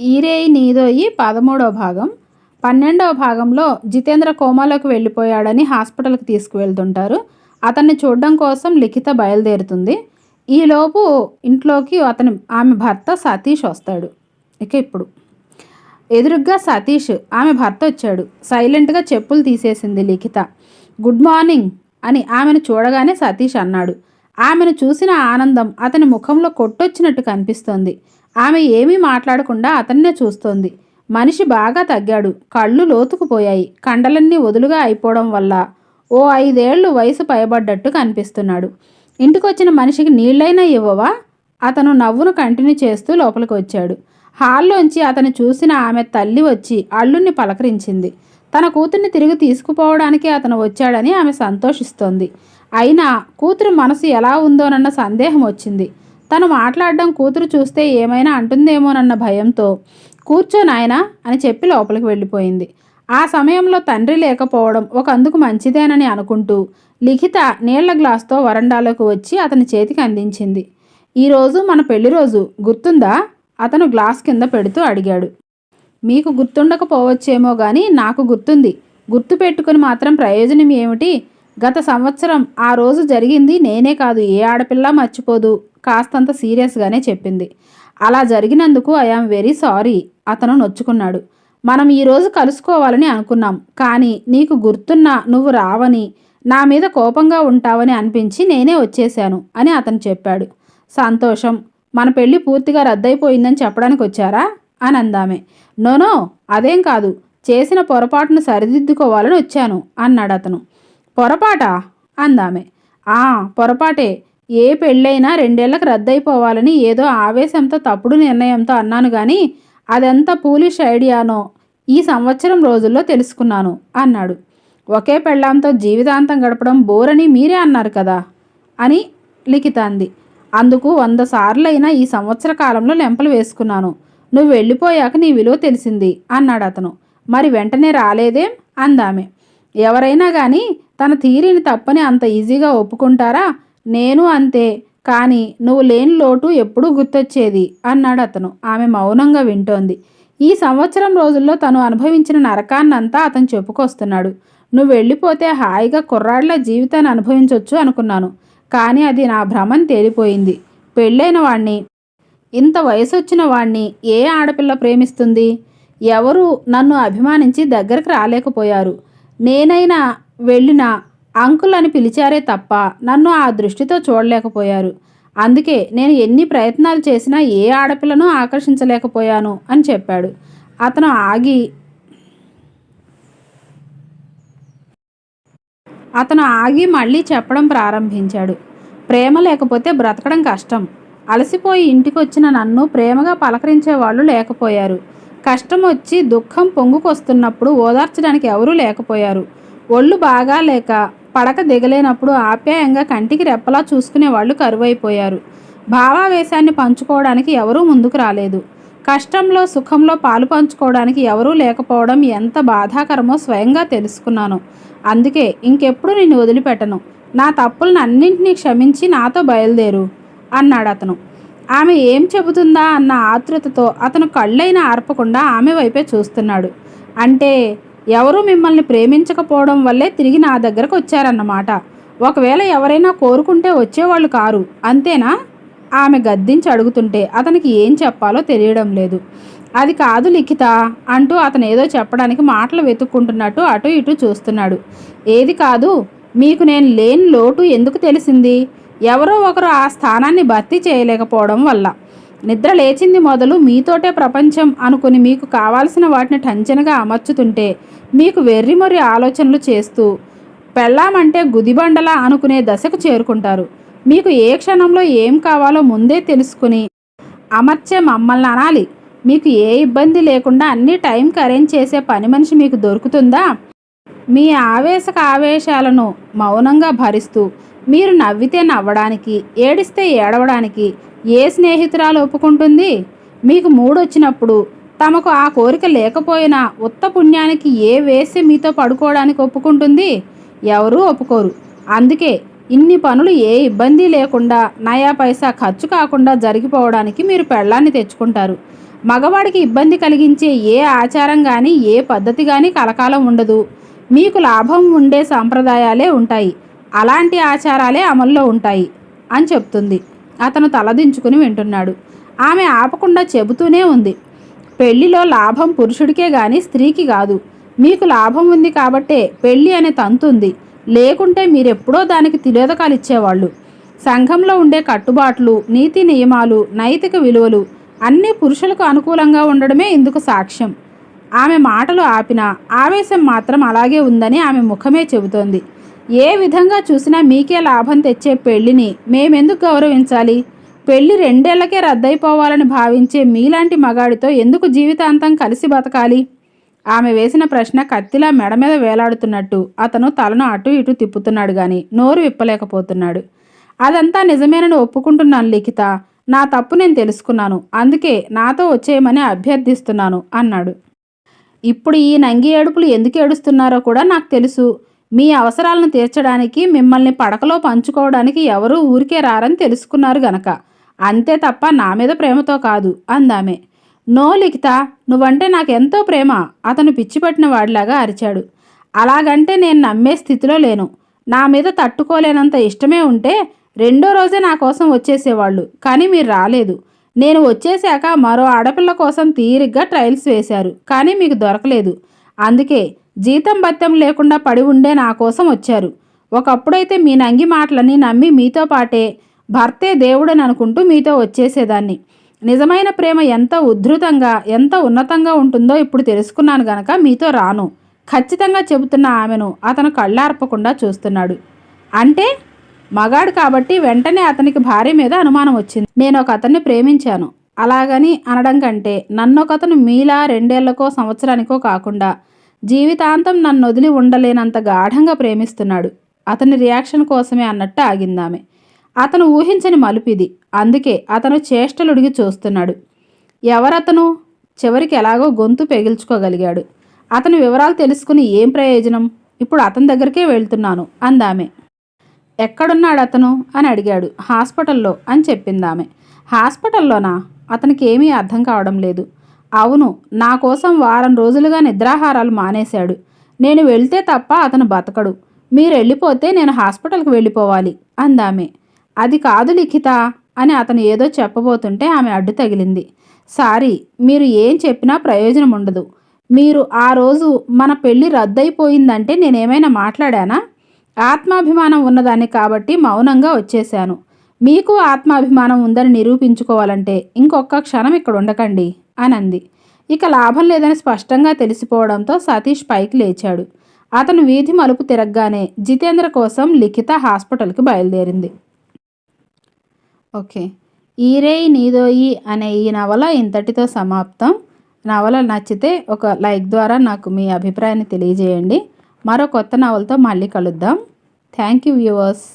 ఈరేయి నీదోయి పదమూడవ భాగం. పన్నెండవ భాగంలో జితేంద్ర కోమాలోకి వెళ్ళిపోయాడని హాస్పిటల్కి తీసుకువెళ్తుంటారు. అతన్ని చూడడం కోసం లిఖిత బయలుదేరుతుంది. ఈలోపు ఇంట్లోకి అతని ఆమె భర్త సతీష్ వస్తాడు. ఇక ఇప్పుడు. ఎదురుగ్గా సతీష్ ఆమె భర్త వచ్చాడు. సైలెంట్గా చెప్పులు తీసేసింది లిఖిత. గుడ్ మార్నింగ్ అని ఆమెను చూడగానే సతీష్ అన్నాడు. ఆమెను చూసిన ఆనందం అతని ముఖంలో కొట్టొచ్చినట్టు కనిపిస్తోంది. ఆమె ఏమీ మాట్లాడకుండా అతన్నే చూస్తోంది. మనిషి బాగా తగ్గాడు. కళ్ళు లోతుకుపోయాయి. కండలన్నీ వదులుగా అయిపోవడం వల్ల ఓ ఐదేళ్ళు వయసు పైబడ్డట్టు కనిపిస్తున్నాడు. ఇంటికొచ్చిన మనిషికి నీళ్ళైనా ఇవ్వవా? అతను నవ్వును కంటిన్యూ చేస్తూ లోపలికి వచ్చాడు హాల్లోంచి అతను చూసిన ఆమె తల్లి వచ్చి అల్లుణ్ణి పలకరించింది. తన కూతుర్ని తిరిగి తీసుకుపోవడానికి అతను వచ్చాడని ఆమె సంతోషిస్తోంది. అయినా కూతురు మనసు ఎలా ఉందోనన్న సందేహం వచ్చింది. తను మాట్లాడడం కూతురు చూస్తే ఏమైనా అంటుందేమోనన్న భయంతో కూర్చో నాయనా అని చెప్పి లోపలికి వెళ్ళిపోయింది. ఆ సమయంలో తండ్రి లేకపోవడం ఒక అందుకు మంచిదేనని అనుకుంటూ లిఖిత నీళ్ళ గ్లాస్తో వరండాలోకి వచ్చి అతని చేతికి అందించింది. ఈరోజు మన పెళ్ళి రోజు గుర్తుందా? అతను గ్లాస్ కింద పెడుతూ అడిగాడు. మీకు గుర్తుండకపోవచ్చేమో కానీ నాకు గుర్తుంది. గుర్తు పెట్టుకుని మాత్రం ప్రయోజనం ఏమిటి? గత సంవత్సరం ఆ రోజు జరిగింది నేనే కాదు. ఏ ఆడపిల్ల మర్చిపోదు. కాస్తంత సీరియస్గానే చెప్పింది. అలా జరిగినందుకు ఐఆమ్ వెరీ సారీ అతను నొచ్చుకున్నాడు. మనం ఈరోజు కలుసుకోవాలని అనుకున్నాం కానీ నీకు గుర్తున్నా నువ్వు రావని నా మీద కోపంగా ఉంటావని అనిపించి నేనే వచ్చేశాను అని అతను చెప్పాడు. సంతోషం మన పెళ్ళి పూర్తిగా రద్దయిపోయిందని చెప్పడానికి వచ్చారా? అని అందామే. నోనో అదేం కాదు చేసిన పొరపాటును సరిదిద్దుకోవాలని వచ్చాను అన్నాడు అతను. పొరపాటా? అందామే. ఆ పొరపాటే ఏ పెళ్ళైనా రెండేళ్ళకు రద్దయిపోవాలని ఏదో ఆవేశంతో తప్పుడు నిర్ణయంతో అన్నాను కానీ అదెంత పూలిష్ ఐడియానో ఈ సంవత్సరం రోజుల్లో తెలుసుకున్నాను అన్నాడు. ఒకే పెళ్ళాంతో జీవితాంతం గడపడం బోరని మీరే అన్నారు కదా అని లిఖిత అంది అందుకు వంద సార్లైనా ఈ సంవత్సర కాలంలో లెంపలు వేసుకున్నాను. నువ్వు వెళ్ళిపోయాక నీ విలువ తెలిసింది అన్నాడు అతను. మరి వెంటనే రాలేదేం? అందామె. ఎవరైనా కానీ తన థీరీని తప్పని అంత ఈజీగా ఒప్పుకుంటారా? నేను అంతే కానీ నువ్వు లేని లోటు ఎప్పుడూ గుర్తొచ్చేది అన్నాడు అతను. ఆమె మౌనంగా వింటోంది. ఈ సంవత్సరం రోజుల్లో తను అనుభవించిన నరకాన్నంతా అతను చెప్పుకొస్తున్నాడు. నువ్వు వెళ్ళిపోతే హాయిగా కుర్రాళ్ళ జీవితాన్ని అనుభవించవచ్చు అనుకున్నాను కానీ అది నా భ్రమం తేలిపోయింది. పెళ్ళైన వాణ్ణి ఇంత వయసు వచ్చిన వాణ్ణి ఏ ఆడపిల్ల ప్రేమిస్తుంది? ఎవరు నన్ను అభిమానించి దగ్గరకు రాలేకపోయారు. నేనైనా వెళ్ళినా అంకుల్ అని పిలిచారే తప్ప నన్ను ఆ దృష్టితో చూడలేకపోయారు. అందుకే నేను ఎన్ని ప్రయత్నాలు చేసినా ఏ ఆడపిల్లను ఆకర్షించలేకపోయాను అని చెప్పాడు. అతను ఆగి అతను ఆగి మళ్ళీ చెప్పడం ప్రారంభించాడు. ప్రేమ లేకపోతే బ్రతకడం కష్టం. అలసిపోయి ఇంటికి వచ్చిన నన్ను ప్రేమగా పలకరించే వాళ్ళు లేకపోయారు. కష్టం వచ్చి దుఃఖం పొంగుకొస్తున్నప్పుడు ఓదార్చడానికి ఎవరూ లేకపోయారు. ఒళ్ళు బాగా లేక పడక దిగలేనప్పుడు ఆప్యాయంగా కంటికి రెప్పలా చూసుకునే వాళ్ళు కరువైపోయారు. భావావేశాన్ని పంచుకోవడానికి ఎవరూ ముందుకు రాలేదు. కష్టంలో సుఖంలో పాలు పంచుకోవడానికి ఎవరూ లేకపోవడం ఎంత బాధాకరమో స్వయంగా తెలుసుకున్నాను. అందుకే ఇంకెప్పుడు నిన్ను వదిలిపెట్టను. నా తప్పులను అన్నింటినీ క్షమించి నాతో బయలుదేరు అన్నాడు అతను. ఆమె ఏం చెబుతుందా అన్న ఆతృతతో అతను కళ్ళైనా ఆర్పకుండా ఆమె వైపే చూస్తున్నాడు. అంటే ఎవరు మిమ్మల్ని ప్రేమించకపోవడం వల్లే తిరిగి నా దగ్గరకు వచ్చారన్నమాట. ఒకవేళ ఎవరైనా కోరుకుంటే వచ్చేవాళ్ళు కారు. అంతేనా? ఆమె గద్దించి అడుగుతుంటే అతనికి ఏం చెప్పాలో తెలియడం లేదు. అది కాదు లిఖిత అంటూ అతను ఏదో చెప్పడానికి మాటలు వెతుక్కుంటున్నట్టు అటు ఇటు చూస్తున్నాడు. ఏది కాదు మీకు నేను లేని లోటు ఎందుకు తెలిసింది? ఎవరో ఒకరు ఆ స్థానాన్ని భర్తీ చేయలేకపోవడం వల్ల. నిద్ర లేచింది మొదలు మీతోటే ప్రపంచం అనుకుని మీకు కావాల్సిన వాటిని టంచనగా అమర్చుతుంటే మీకు వెర్రిమొర్రి ఆలోచనలు చేస్తూ పెళ్ళామంటే గుదిబండలా అనుకునే దశకు చేరుకుంటారు. మీకు ఏ క్షణంలో ఏం కావాలో ముందే తెలుసుకుని అమర్చే మమ్మల్ని అనాలి. మీకు ఏ ఇబ్బంది లేకుండా అన్ని టైంకి అరేంజ్ చేసే పని మనిషి మీకు దొరుకుతుందా? మీ ఆవేశక ఆవేశాలను మౌనంగా భరిస్తూ మీరు నవ్వితే నవ్వడానికి ఏడిస్తే ఏడవడానికి ఏ స్నేహితురాలు ఒప్పుకుంటుంది? మీకు మూడొచ్చినప్పుడు తమకు ఆ కోరిక లేకపోయినా ఉత్త పుణ్యానికి ఏ వేసి మీతో పడుకోవడానికి ఒప్పుకుంటుంది? ఎవరూ ఒప్పుకోరు. అందుకే ఇన్ని పనులు ఏ ఇబ్బంది లేకుండా నయా పైసా ఖర్చు కాకుండా జరిగిపోవడానికి మీరు పెళ్ళాన్ని తెచ్చుకుంటారు. మగవాడికి ఇబ్బంది కలిగించే ఏ ఆచారం కానీ ఏ పద్ధతి కానీ కలకాలం ఉండదు. మీకు లాభం ఉండే సాంప్రదాయాలే ఉంటాయి. అలాంటి ఆచారాలే అమల్లో ఉంటాయి అని చెప్తుంది. అతను తలదించుకుని వింటున్నాడు. ఆమె ఆపకుండా చెబుతూనే ఉంది. పెళ్ళిలో లాభం పురుషుడికే గాని స్త్రీకి కాదు. మీకు లాభం ఉంది కాబట్టే పెళ్ళి అనే తంతుంది లేకుంటే మీరెప్పుడో దానికి తిలోదకాలు ఇచ్చేవాళ్ళు. సంఘంలో ఉండే కట్టుబాట్లు నీతి నియమాలు నైతిక విలువలు అన్నీ పురుషులకు అనుకూలంగా ఉండడమే ఇందుకు సాక్ష్యం. ఆమె మాటలు ఆపినా ఆవేశం మాత్రం అలాగే ఉందని ఆమె ముఖమే చెబుతోంది. ఏ విధంగా చూసినా మీకే లాభం తెచ్చే పెళ్ళిని మేమెందుకు గౌరవించాలి? పెళ్ళి రెండేళ్ళకే రద్దయిపోవాలని భావించే మీలాంటి మగాడితో ఎందుకు జీవితాంతం కలిసి బతకాలి? ఆమె వేసిన ప్రశ్న కత్తిలా మెడ మీద వేలాడుతున్నట్టు అతను తలను అటు ఇటు తిప్పుతున్నాడు గాని నోరు విప్పలేకపోతున్నాడు. అదంతా నిజమేనని ఒప్పుకుంటున్నాను లిఖిత. నా తప్పు నేను తెలుసుకున్నాను. అందుకే నాతో వచ్చేయమని అభ్యర్థిస్తున్నాను అన్నాడు. ఇప్పుడు ఈ నంగి ఏడుపులు ఎందుకు ఏడుస్తున్నారో కూడా నాకు తెలుసు. మీ అవసరాలను తీర్చడానికి మిమ్మల్ని పడకలో పంచుకోవడానికి ఎవరూ ఊరికే రారని తెలుసుకున్నారు గనక. అంతే తప్ప నా మీద ప్రేమతో కాదు అందామే. నో లిఖిత నువ్వంటే నాకెంతో ప్రేమ అతను పిచ్చిపట్టిన వాడిలాగా అరిచాడు. అలాగంటే నేను నమ్మే స్థితిలో లేను. నా మీద తట్టుకోలేనంత ఇష్టమే ఉంటే రెండో రోజే నా కోసం వచ్చేసేవాళ్ళు కానీ మీరు రాలేదు. నేను వచ్చేశాక మరో ఆడపిల్ల కోసం తీరిగ్గా ట్రయల్స్ వేశారు కానీ మీకు దొరకలేదు. అందుకే జీతం బత్యం లేకుండా పడి ఉండే నా కోసం వచ్చారు. ఒకప్పుడైతే మీ నంగి మాటలని నమ్మి మీతో పాటే భర్తే దేవుడని అనుకుంటూ మీతో వచ్చేసేదాన్ని. నిజమైన ప్రేమ ఎంత ఉద్ధృతంగా ఎంత ఉన్నతంగా ఉంటుందో ఇప్పుడు తెలుసుకున్నాను గనక మీతో రాను. ఖచ్చితంగా చెబుతున్న ఆమెను అతను కళ్ళార్పకుండా చూస్తున్నాడు. అంటే? మగాడు కాబట్టి వెంటనే అతనికి భార్య మీద అనుమానం వచ్చింది. నేను ఒక అతన్ని ప్రేమించాను. అలాగని అనడం కంటే నన్నొకతను మీలా రెండేళ్ళకో సంవత్సరానికో కాకుండా జీవితాంతం నన్ను వదిలి ఉండలేనంత గాఢంగా ప్రేమిస్తున్నాడు. అతని రియాక్షన్ కోసమే అన్నట్టు ఆగిందామె. అతను ఊహించని మలుపిది. అందుకే అతను చేష్టలుడిగి చూస్తున్నాడు. ఎవరతను? చివరికి ఎలాగో గొంతు పెగిల్చుకోగలిగాడు. అతని వివరాలు తెలుసుకుని ఏం ప్రయోజనం? ఇప్పుడు అతని దగ్గరికే వెళ్తున్నాను అందామె. ఎక్కడున్నాడు అతను అని అడిగాడు. హాస్పిటల్లో అని చెప్పిందామె. హాస్పిటల్లోనా? అతనికి ఏమీ అర్థం కావడం లేదు. అవును నా కోసం వారం రోజులుగా నిద్రాహారాలు మానేశాడు. నేను వెళ్తే తప్ప అతను బతకడు. మీరు వెళ్ళిపోతే నేను హాస్పిటల్కి వెళ్ళిపోవాలి అందామె. అది కాదు లిఖిత అని అతను ఏదో చెప్పబోతుంటే ఆమె అడ్డు తగిలింది. సారీ మీరు ఏం చెప్పినా ప్రయోజనం ఉండదు. మీరు ఆ రోజు మన పెళ్ళి రద్దయిపోయిందంటే నేనేమైనా మాట్లాడానా? ఆత్మాభిమానం ఉన్నదాన్ని కాబట్టి మౌనంగా వచ్చేశాను. మీకు ఆత్మాభిమానం ఉందని నిరూపించుకోవాలంటే ఇంకొక క్షణం ఇక్కడ ఉండకండి. అని అంది ఇక లాభం లేదని స్పష్టంగా తెలిసిపోవడంతో సతీష్ పైకి లేచాడు. అతను వీధి మలుపు తిరగగానే జితేంద్ర కోసం లిఖిత హాస్పిటల్కి బయలుదేరింది. ఓకే. ఈరేయి నీదోయి అనే ఈ నవల ఇంతటితో సమాప్తం. నవల నచ్చితే ఒక లైక్ ద్వారా నాకు మీ అభిప్రాయాన్ని తెలియజేయండి. మరో కొత్త నవలతో మళ్ళీ కలుద్దాం. Thank you viewers.